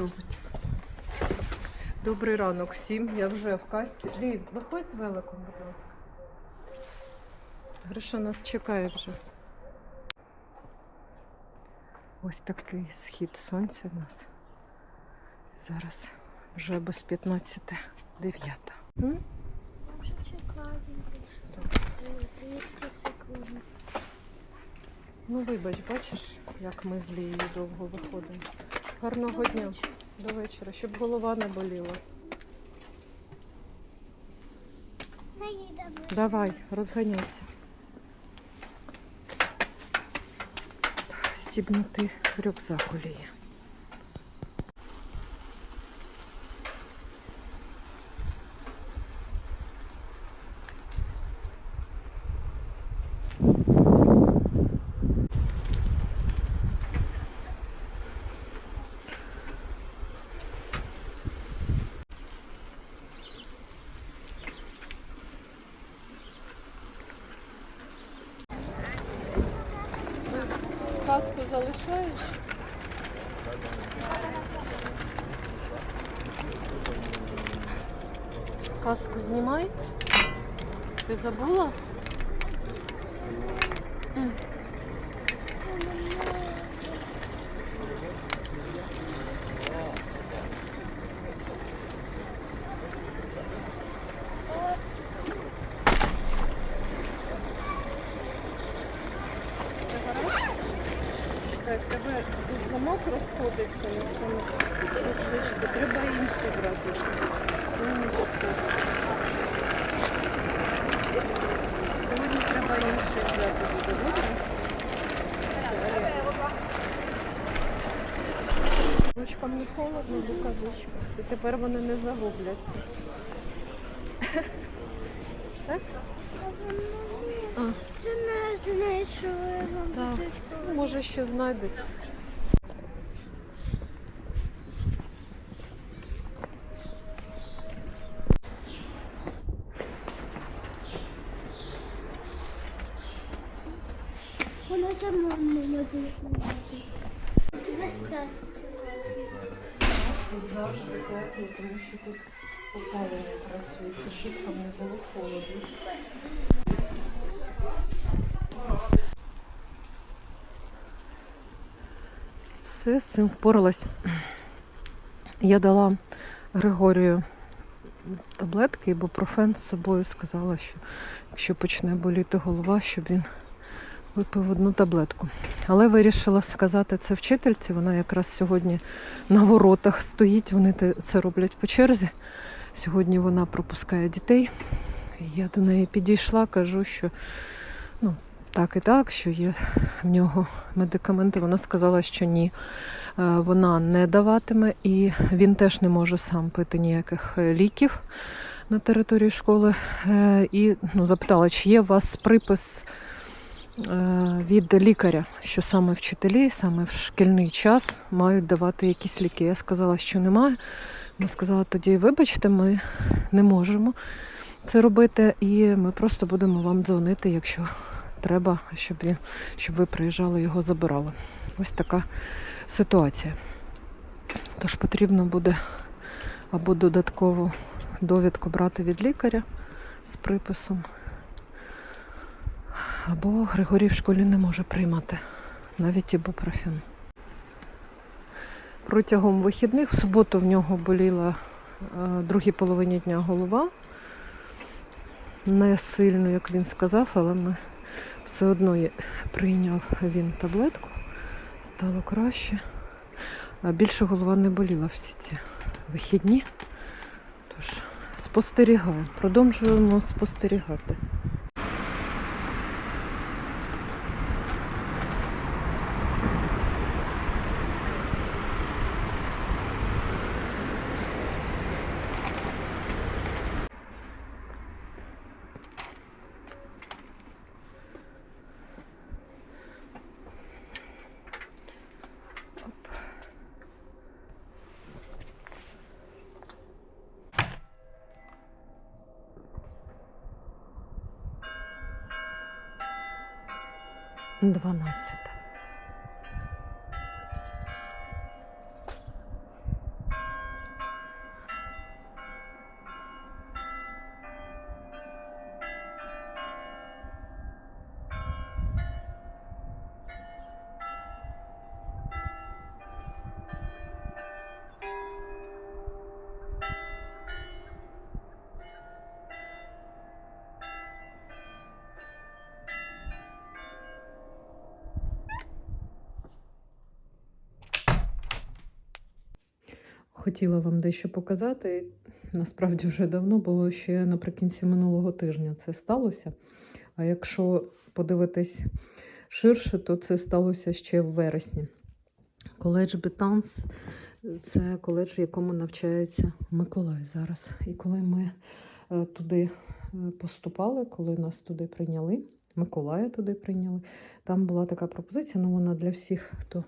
робить. Добрий ранок всім. Я вже в касті. Лів, виходь з великом, будь ласка. Гриша нас чекає вже. Ось такий схід сонця в нас. Зараз вже без 15 дев'ята. М? Я вже чекаю. 200 секунд. Ну, вибач, бачиш, як ми з Лією довго виходимо. Гарного дня до вечора, щоб голова не боліла. Давай, розганяйся. Стібнути рюкзак у 嗯。Тепер вони не загубляться. Так? А. Це не знайшли. Так. Ну, Може ще знайдеться. Воно само не може щоб не було холодно. Все з цим впоралась. Я дала Григорію таблетки, ібупрофен з собою сказала, що якщо почне боліти голова, щоб він випив одну таблетку. Але вирішила сказати це вчительці. Вона якраз сьогодні на воротах стоїть, вони це роблять по черзі. Сьогодні вона пропускає дітей. Я до неї підійшла, кажу, що ну, так і так, що є в нього медикаменти. Вона сказала, що ні, е, вона не даватиме, і він теж не може сам пити ніяких ліків на території школи. Е, І ну, запитала, чи є у вас припис е, від лікаря, що саме вчителі, саме в шкільний час мають давати якісь ліки. Я сказала, що немає. Вона сказала, тоді вибачте, ми не можемо це робити, і ми просто будемо вам дзвонити, якщо треба, щоб він, щоб ви приїжджали, його забирали. Ось така ситуація. Тож потрібно буде або додаткову довідку брати від лікаря з приписом, або Григорій в школі не може приймати навіть ібупрофен. Протягом вихідних в суботу в нього боліла е, в другій половині дня голова. Не сильно, як він сказав, але ми все одно прийняв він таблетку, стало краще. А більше голова не боліла всі ці вихідні. Тож спостерігаємо, продовжуємо спостерігати. Хотіла вам дещо показати. Насправді вже давно, бо ще наприкінці минулого тижня це сталося. А якщо подивитись ширше, то це сталося ще в вересні. Коледж Бетанс це коледж, в якому навчається Миколай зараз. І коли ми е, туди е, поступали, коли нас туди прийняли, Миколая туди прийняли, там була така пропозиція, ну вона для всіх, хто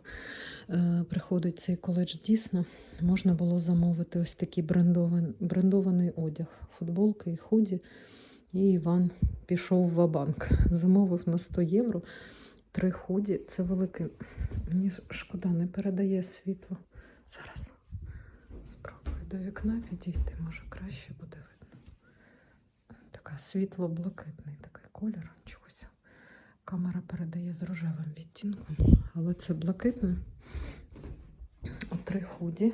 е, приходить в цей коледж дійсно, можна було замовити ось такий брендований, брендований одяг, футболки і худі. І Іван пішов в банк замовив на 100 євро три худі. Це велике. Мені шкода, не передає світло. Зараз спробую до вікна підійти, може краще буде. Така світло-блакитний такий колір. Чогось. Камера передає з рожевим відтінком, але це блакитне. Три худі.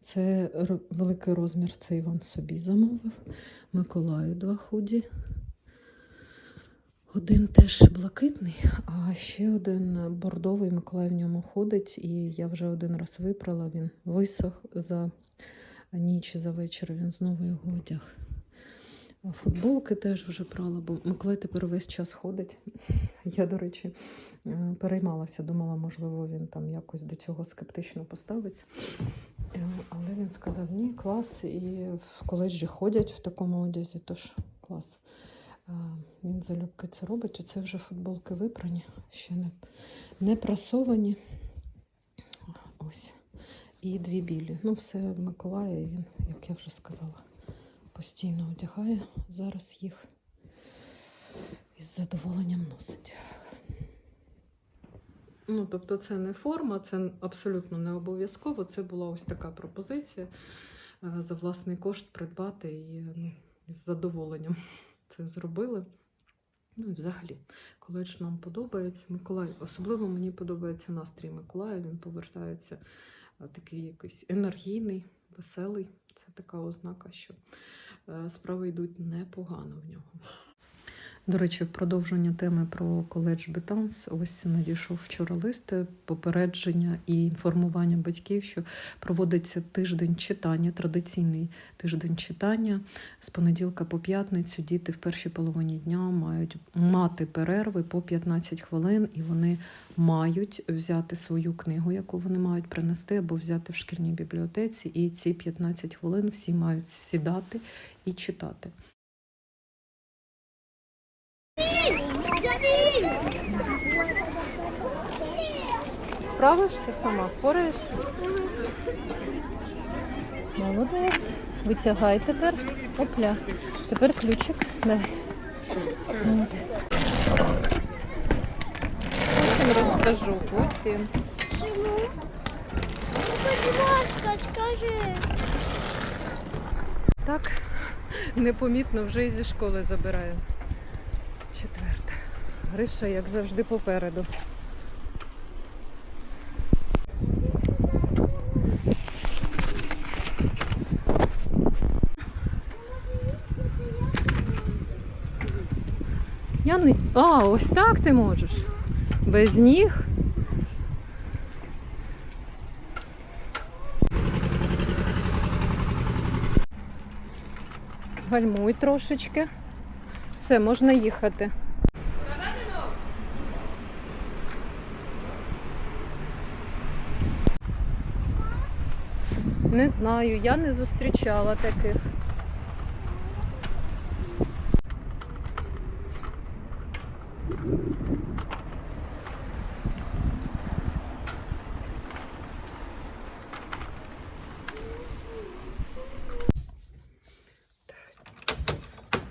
Це великий розмір, це Іван собі замовив. Миколаю два худі. Один теж блакитний, а ще один бордовий Миколай в ньому ходить, і я вже один раз випрала. Він висох за ніч, за вечір. Він знову його одяг. Футболки теж вже прала, бо Миколай тепер весь час ходить. Я, до речі, е, переймалася, думала, можливо, він там якось до цього скептично поставиться. Е, Але він сказав: ні, клас, і в коледжі ходять в такому одязі, тож клас. Е, Він залюбки це робить. Оце вже футболки випрані, ще не, не прасовані. Ось. І дві білі. Ну, все Миколая, він, як я вже сказала, постійно одягає. Зараз їх із задоволенням носить. Ну, тобто, це не форма, це абсолютно не обов'язково. Це була ось така пропозиція е, за власний кошт придбати і ну, з задоволенням це зробили. Ну і взагалі, коледж нам подобається. Миколай, особливо мені подобається настрій Миколая. Він повертається е, такий якийсь енергійний, веселий. Це така ознака, що справи йдуть непогано в нього. До речі, продовження теми про коледж Бетанс. Ось надійшов вчора лист попередження і інформування батьків, що проводиться тиждень читання, традиційний тиждень читання з понеділка по п'ятницю. Діти в першій половині дня мають мати перерви по 15 хвилин, і вони мають взяти свою книгу, яку вони мають принести, або взяти в шкільній бібліотеці. І ці 15 хвилин всі мають сідати і читати. Справишся сама, впораєшся? Молодець. Витягай тепер. Опля. Тепер ключик. Давай. Молодець. Потім розкажу, потім. Чому? Будь ласка, скажи. Так, непомітно вже і зі школи забираю. Четверта. Гриша, як завжди, попереду. Я. А, ось так ти можеш. Без ніг. Гальмуй трошечки. Все, можна їхати. Не знаю, я не зустрічала таких.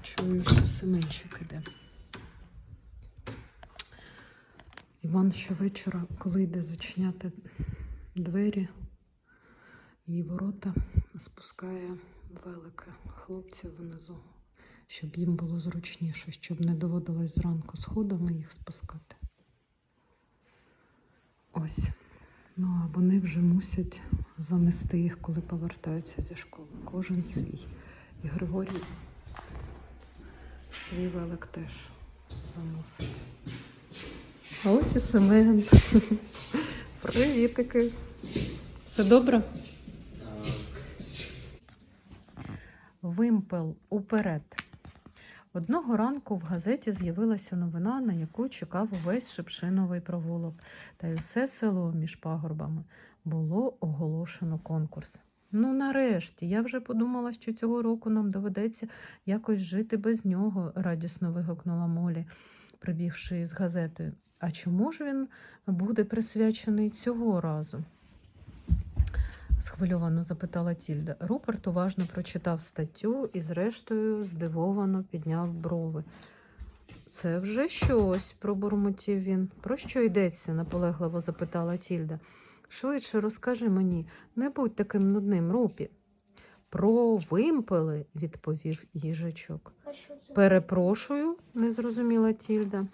Чую, що Семенчик іде. Іван щовечора, коли йде зачиняти двері і ворота, спускає велике хлопців внизу, щоб їм було зручніше, щоб не доводилось зранку сходами їх спускати. Ось. Ну, а вони вже мусять занести їх, коли повертаються зі школи. Кожен свій. І Григорій свій велик теж заносить. А ось і Семен. Привітики. Все добре? Вимпел уперед. Одного ранку в газеті з'явилася новина, на яку чекав увесь шипшиновий провулок, та й усе село між пагорбами було оголошено конкурс. Ну, нарешті, я вже подумала, що цього року нам доведеться якось жити без нього, радісно вигукнула Молі, прибігши з газетою. А чому ж він буде присвячений цього разу? схвильовано запитала Тільда. Руперт уважно прочитав статтю і, зрештою, здивовано підняв брови. Це вже щось, пробурмотів він. Про що йдеться? наполегливо запитала Тільда. Швидше розкажи мені, не будь таким нудним, Рупі. Про вимпели, відповів їжачок. Перепрошую, не зрозуміла Тільда.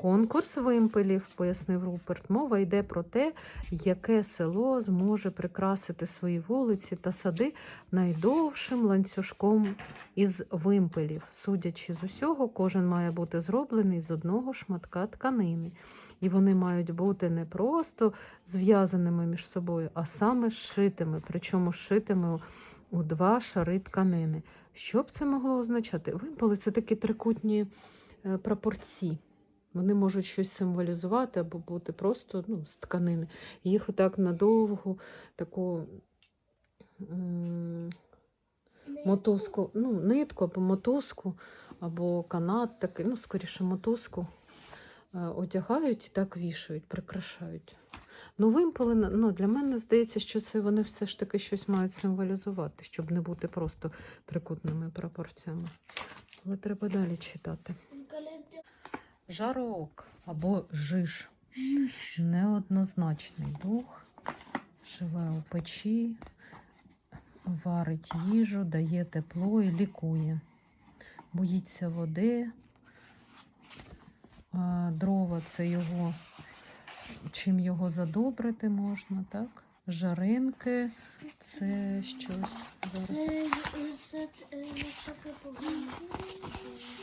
Конкурс вимпелів, пояснив Руперт. Мова йде про те, яке село зможе прикрасити свої вулиці та сади найдовшим ланцюжком із вимпелів. Судячи з усього, кожен має бути зроблений з одного шматка тканини. І вони мають бути не просто зв'язаними між собою, а саме зшитими, причому зшитими у- у два шари тканини. Що б це могло означати? Вимпели це такі трикутні е, прапорці. Вони можуть щось символізувати або бути просто ну, з тканини. Їх отак надовгу таку мотузку, ну, нитку або мотузку, або канат такий, ну, скоріше, мотузку е, одягають і так вішають, прикрашають. Ну, вимпели, на- ну, для мене здається, що це вони все ж таки щось мають символізувати, щоб не бути просто трикутними пропорціями. Але треба далі читати. Жарок або жиж. Неоднозначний дух, живе у печі, варить їжу, дає тепло і лікує. Боїться води. Дрова це його, чим його задобрити можна, так? Жаринки це щось зараз.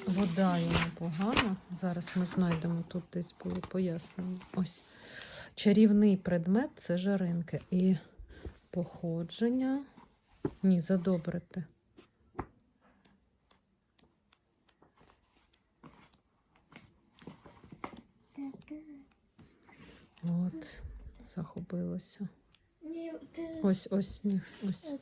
Вода йому погана. Зараз ми знайдемо тут десь було пояснення. Ось чарівний предмет це жаринки. І походження. Ні, задобрити. От, захопилося. Ось, ось, ні, ось.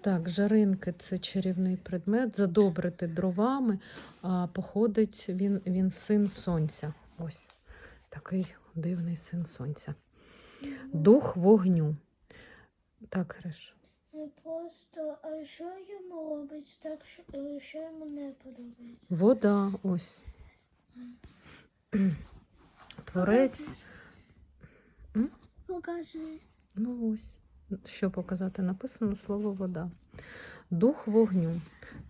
Так, жаринки це чарівний предмет. Задобрити дровами, а походить він, він син сонця. Ось такий дивний син сонця. Дух вогню. Так, Гриш. Ну, Просто, а що йому робить так, що, е, що йому не подобається? Вода, ось. Творець. Покажи. Ну ось. Що показати? Написано слово вода. Дух вогню.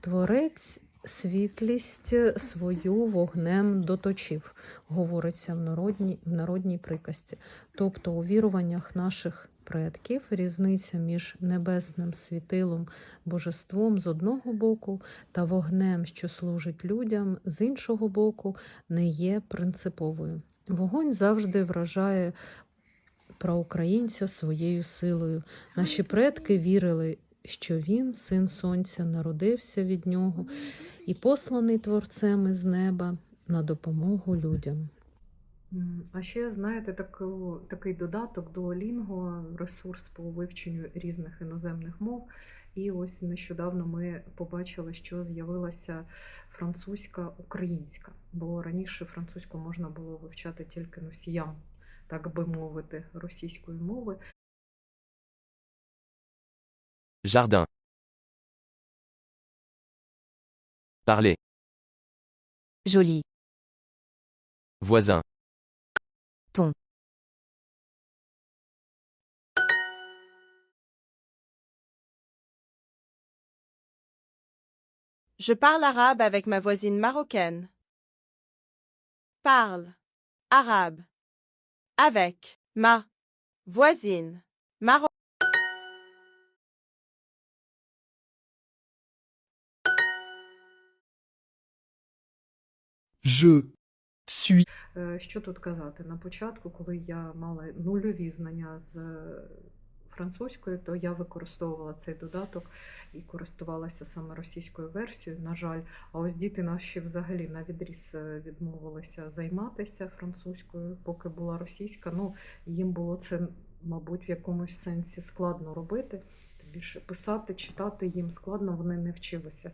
Творець світлість свою вогнем доточив, говориться в народній, в народній приказці. Тобто у віруваннях наших предків різниця між небесним світилом, божеством з одного боку та вогнем, що служить людям, з іншого боку, не є принциповою. Вогонь завжди вражає проукраїнця своєю силою. Наші предки вірили, що він, син сонця, народився від нього і посланий творцем із неба на допомогу людям. А ще знаєте таку, такий додаток Duolingo, ресурс по вивченню різних іноземних мов. І ось нещодавно ми побачили, що з'явилася французька українська, бо раніше французьку можна було вивчати тільки носіям, так би мовити, російської мови. Jardin. Parler. Joli. Voisin. Ton. Je parle arabe avec ma voisine marocaine. Parle. Arabe. Avec. Ma. Voisine. Marocaine. Je suis Е, Що тут казати? На початку, коли я мала нульові знання з французькою, то я використовувала цей додаток і користувалася саме російською версією. На жаль, а ось діти наші взагалі на відріз е, відмовилися займатися французькою, поки була російська. Ну їм було це, мабуть, в якомусь сенсі складно робити. Більше писати, читати їм складно, вони не вчилися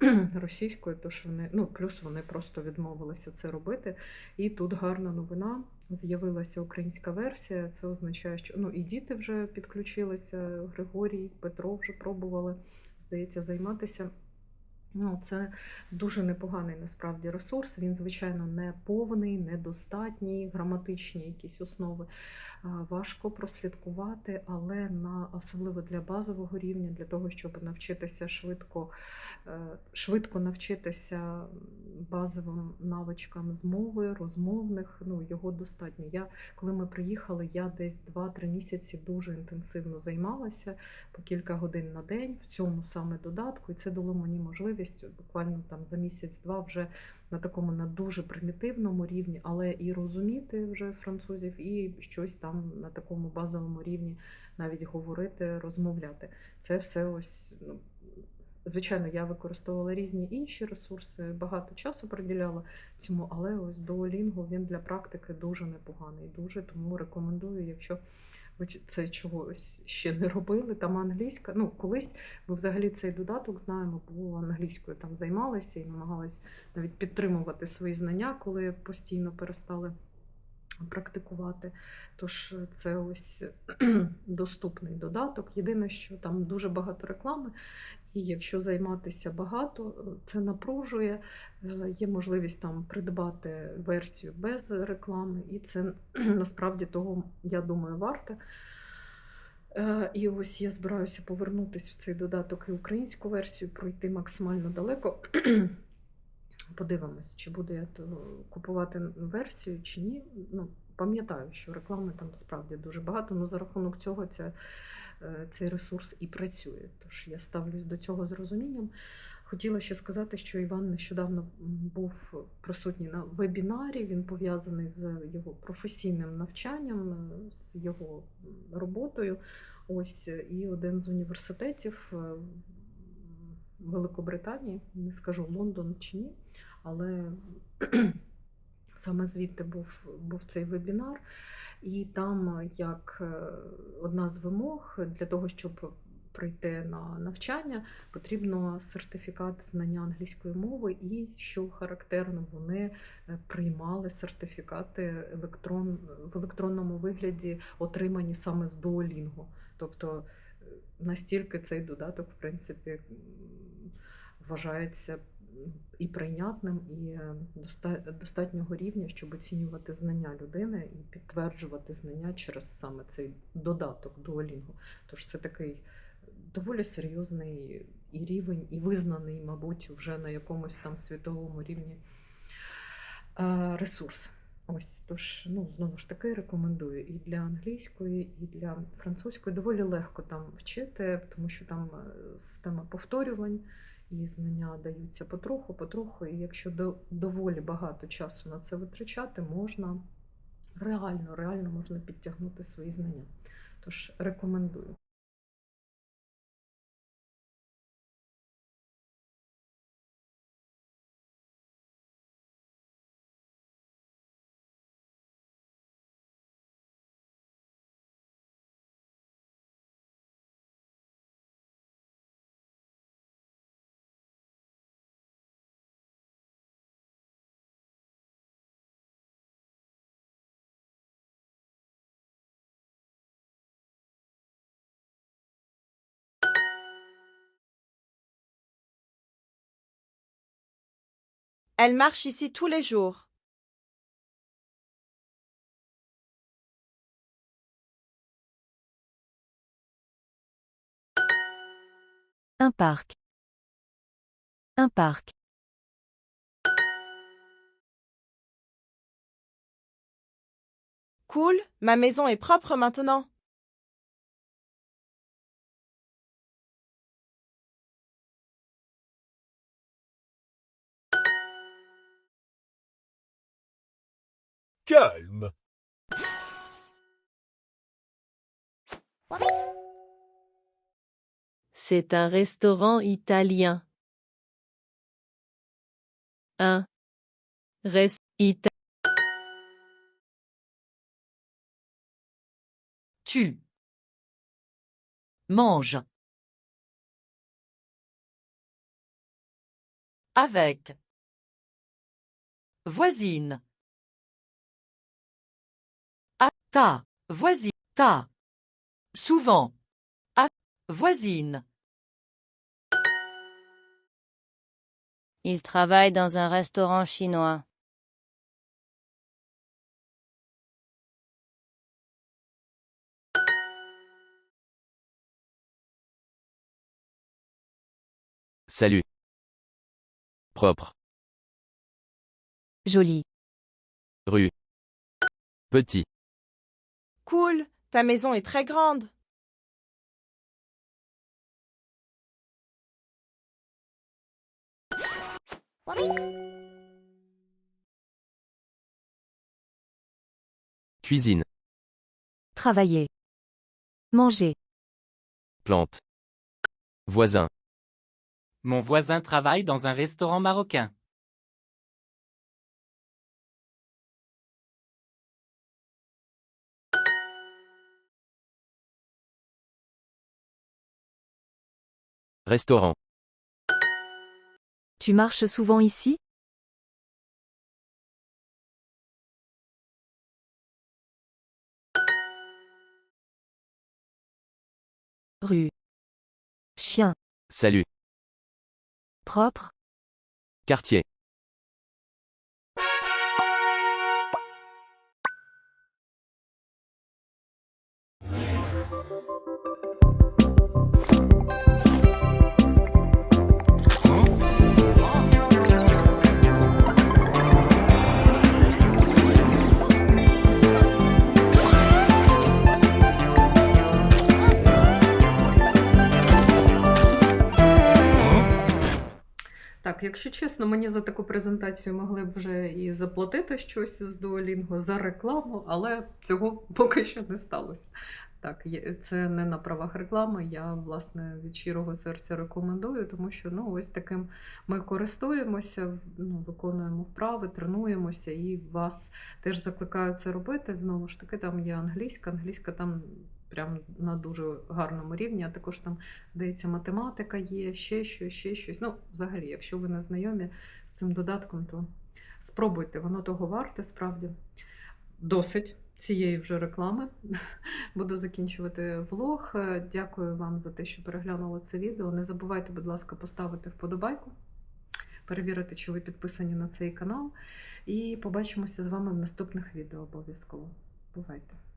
російською, тож вони, ну плюс вони просто відмовилися це робити. І тут гарна новина. З'явилася українська версія. Це означає, що ну і діти вже підключилися. Григорій, Петро вже пробували, здається, займатися. Ну, це дуже непоганий насправді ресурс. Він, звичайно, не повний, недостатній, граматичні якісь основи важко прослідкувати, але на особливо для базового рівня, для того, щоб навчитися швидко, е, швидко навчитися базовим навичкам з мови, розмовних, ну його достатньо. Я коли ми приїхали, я десь 2-3 місяці дуже інтенсивно займалася по кілька годин на день в цьому саме додатку, і це дало мені можливість буквально там за місяць-два вже на такому на дуже примітивному рівні, але і розуміти вже французів, і щось там на такому базовому рівні навіть говорити, розмовляти. Це все ось. Ну, Звичайно, я використовувала різні інші ресурси, багато часу приділяла цьому, але ось Duolingo, він для практики дуже непоганий. Дуже тому рекомендую, якщо ви це чогось ще не робили. Там англійська. Ну, колись ми взагалі цей додаток знаємо, бо англійською там займалися і намагалась навіть підтримувати свої знання, коли постійно перестали практикувати. Тож це ось доступний додаток. Єдине, що там дуже багато реклами, і якщо займатися багато, це напружує. Е, Є можливість там придбати версію без реклами, і це насправді того, я думаю, варте. Е, І ось я збираюся повернутися в цей додаток і українську версію, пройти максимально далеко. Подивимось, чи буду я то купувати версію, чи ні. Ну, пам'ятаю, що реклами там справді дуже багато, але за рахунок цього ця, е, цей ресурс і працює. Тож я ставлюсь до цього з розумінням. Хотіла ще сказати, що Іван нещодавно був присутній на вебінарі. Він пов'язаний з його професійним навчанням, е, з його роботою. Ось е, і один з університетів е, Великобританії, не скажу Лондон чи ні, але саме звідти був, був цей вебінар, і там як е, одна з вимог для того, щоб прийти на навчання, потрібно сертифікат знання англійської мови, і що характерно, вони е, приймали сертифікати електрон, в електронному вигляді, отримані саме з Duolingo. Тобто е, настільки цей додаток, в принципі, вважається і прийнятним, і е, достатнього рівня, щоб оцінювати знання людини і підтверджувати знання через саме цей додаток Duolingo. Тож це такий доволі серйозний і рівень, і визнаний, мабуть, вже на якомусь там світовому рівні е, ресурс. Ось, тож, ну, знову ж таки, рекомендую і для англійської, і для французької. Доволі легко там вчити, тому що там е, система повторювань, і знання даються потроху, потроху. І якщо до, доволі багато часу на це витрачати, можна реально, реально можна підтягнути свої знання. Тож рекомендую. Elle marche ici tous les jours. Un parc. Un parc. Cool, ma maison est propre maintenant. Calme. C'est un restaurant italien. Un rest italien. Tu. Mange. Avec. Voisine. Ta. Voisine. Ta. Souvent. À. Voisine. Il travaille dans un restaurant chinois. Salut. Propre. Joli. Rue. Petit. Cool, ta maison est très grande. Cuisine. Travailler. Manger. Plante. Voisin. Mon voisin travaille dans un restaurant marocain. Restaurant. Tu marches souvent ici? Rue. Chien. Salut. Propre. Quartier. Так, якщо чесно, мені за таку презентацію могли б вже і заплатити щось з Duolingo за рекламу, але цього поки що не сталося. Так, це не на правах реклами. Я власне від щирого серця рекомендую, тому що ну ось таким ми користуємося, ну, виконуємо вправи, тренуємося, і вас теж закликаю це робити. Знову ж таки, там є англійська, англійська там прям на дуже гарному рівні, а також там здається, математика є, ще щось, ще щось. Ну, взагалі, якщо ви не знайомі з цим додатком, то спробуйте, воно того варте, справді. Досить цієї вже реклами. Буду закінчувати влог. Дякую вам за те, що переглянули це відео. Не забувайте, будь ласка, поставити вподобайку, перевірити, чи ви підписані на цей канал. І побачимося з вами в наступних відео обов'язково. Бувайте!